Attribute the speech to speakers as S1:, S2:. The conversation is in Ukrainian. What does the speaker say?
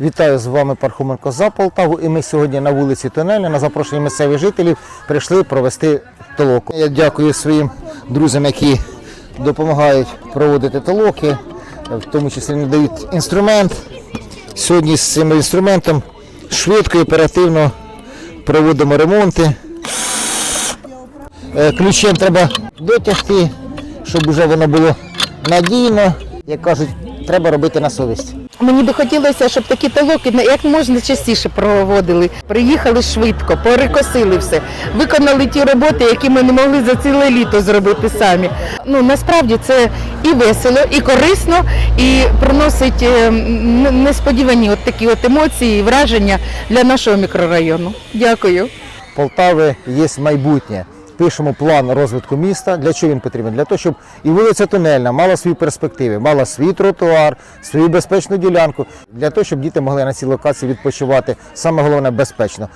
S1: Вітаю з вами Пархоменко за Полтаву. І ми сьогодні на вулиці Тунельна на запрошення місцевих жителів прийшли провести толоку. Я дякую своїм друзям, які допомагають проводити толоки, в тому числі надають інструмент. Сьогодні з цим інструментом швидко і оперативно проводимо ремонти. Е, Ключем треба дотягти, щоб вже воно було надійно. Як кажуть, треба робити на совість.
S2: Мені би хотілося, щоб такі толоки на- як можна частіше проводили. Приїхали швидко, перекосили все, виконали ті роботи, які ми не могли за ціле літо зробити самі. Ну насправді це і весело, і корисно, і приносить е, несподівані от такі от емоції, і враження для нашого мікрорайону. Дякую.
S1: Полтави є майбутнє. Пишемо план розвитку міста. Для чого він потрібен? Для того, щоб і вулиця Тунельна мала свої перспективи, мала свій тротуар, свою безпечну ділянку, для того, щоб діти могли на цій локації відпочивати. Саме головне безпечно.